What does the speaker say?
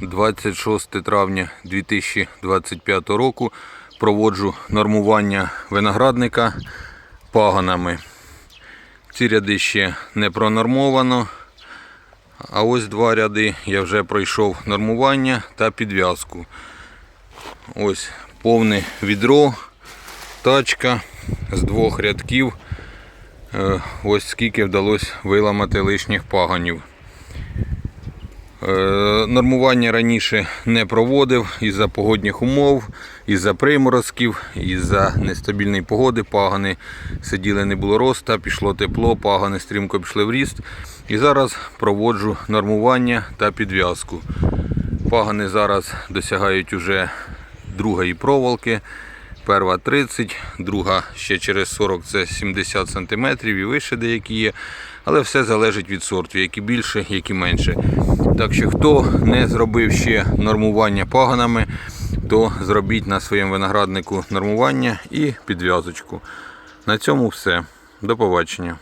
26 травня 2025 року проводжу нормування виноградника пагонами. Ці ряди ще не пронормовано. А ось два ряди я вже пройшов нормування та підв'язку. Ось повне відро, тачка з двох рядків. Е, Ось скільки вдалося виламати лишніх пагонів. Е, Нормування раніше не проводив із-за погодних умов, із-за приморозків, із-за нестабільної погоди пагани сиділи, не було роста, пішло тепло, пагани стрімко пішли в ріст. І зараз проводжу нормування та підв'язку. Пагани зараз досягають уже другої проволоки. Перша 30, друга ще через 40 це 70 см і вище деякі є. Але все залежить від сорту, які більше, які менше. Так що хто не зробив ще нормування паганами, то зробіть на своєму винограднику нормування і підв'язочку. На цьому все. До побачення.